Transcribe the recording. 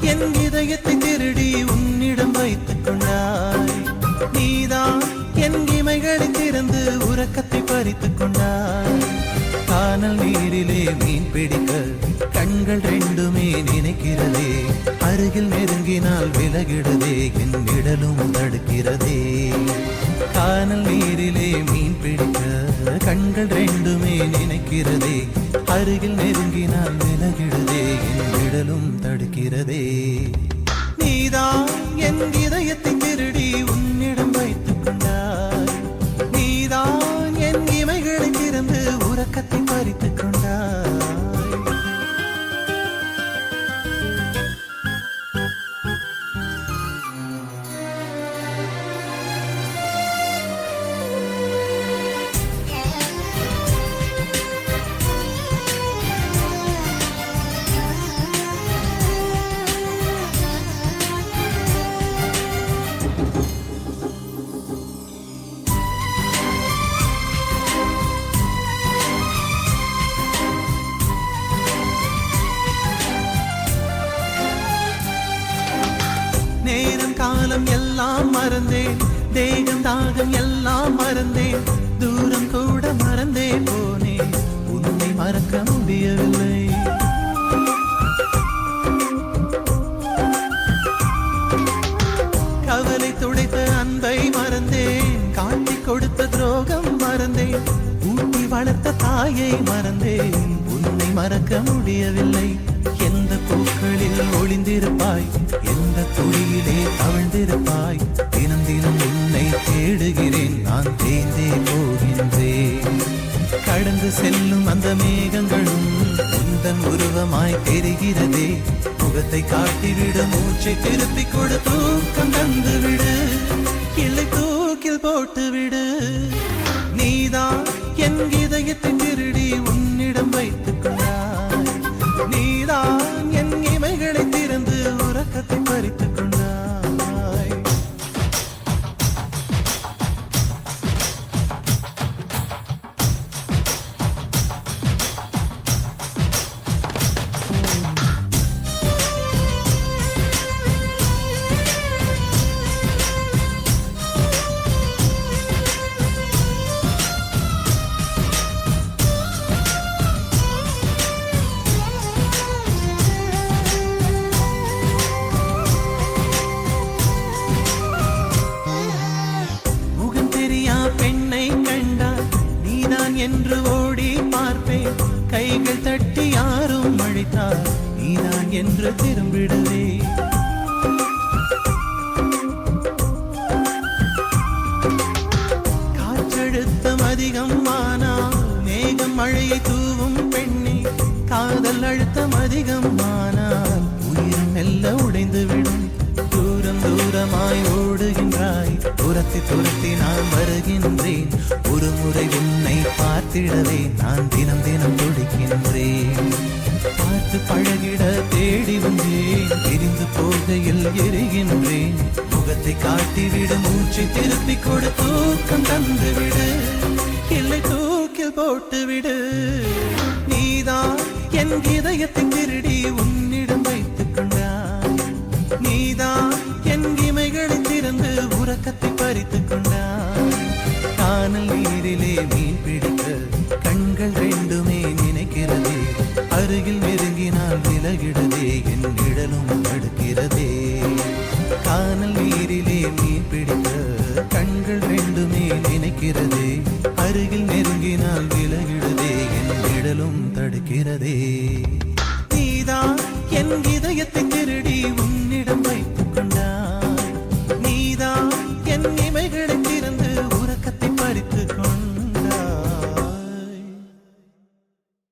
என் இதயத்தை திருடி உன்னிடம் வைத்துக் கொண்டாய். நீதான் என் இமைகளை திறந்து உறக்கத்தை பறித்துக் கொண்டாய். கானல் நீரிலே மீன் பிடிக்க கண்கள் ரெண்டுமே நினைக்கிறதே. அருகில் நெருங்கினால் விலகிடுதே என் இடலும் தடுக்கிறதே. கானல் நீரிலே மீன் பிடிக்க கண்கள் ரெண்டுமே நினைக்கிறதே. அருகில் நெருங்கினால் இருக்கிறதே. தாகம் எல்லாம் மறந்தேன். தேகம் தாகம் எல்லாம் மறந்தேன். தூரம் கூட மறந்தே போனேன். உன்னை மறக்க முடியவில்லை. கவலை துடைத்த அன்பை மறந்தேன். காட்டி கொடுத்த துரோகம் மறந்தேன். ஊட்டி வளர்த்த தாயை மறந்தேன். உன்னை மறக்க முடியவில்லை. எந்த பூக்களில் ஒளிந்திருப்பாய்? எந்த துளியிலே தவழ்ந்திருப்பாய். தினம் தினம் உன்னை தேடுகிறேன். நான் தேய்ந்தே போகின்றேன். கடந்து செல்லும் அந்த மேகங்களும் உந்தன் உருவமாய் தெரிகிறதே. முகத்தை காட்டிவிட மூச்சை திருப்பி கொடு தூக்கம் தந்துவிடு. இல்லை தூக்கில் போட்டுவிடு. என்று ஓடி பார்ப்பேன் கைகள் தட்டி யாரும் அழைத்தார். நீதான் என்று திரும்பிடுவே காற்றழுத்தம் அதிகம் ஆனால் மேகம் மழையை தூவும் பெண்ணே. காதல் அழுத்தம் அதிகம் ஆனால் உயிர் மெல்ல உடைந்துவிடும். தூரம் தூரமாய் ஓடுகின்றாய் துரத்தி துரத்தி நான் வருகின்றேன். ஒரு முறை உன்னை பார்த்திடவே நான் தினம் தினம் துடிக்கின்றேன். பார்த்து பழகிட தேடி வந்தேன். பிரிந்து போகையில் எரிகின்றேன். முகத்தை காட்டிவிட மூச்சு திருப்பி கொடு தூக்கம் தந்துவிடு. இல்லை தூக்கில் போட்டுவிடு. நீதான் என் இதயத்தின் திருடி உன் நெருங்கினால் விலகிடதே என் நிழலும் தடுக்கிறதே.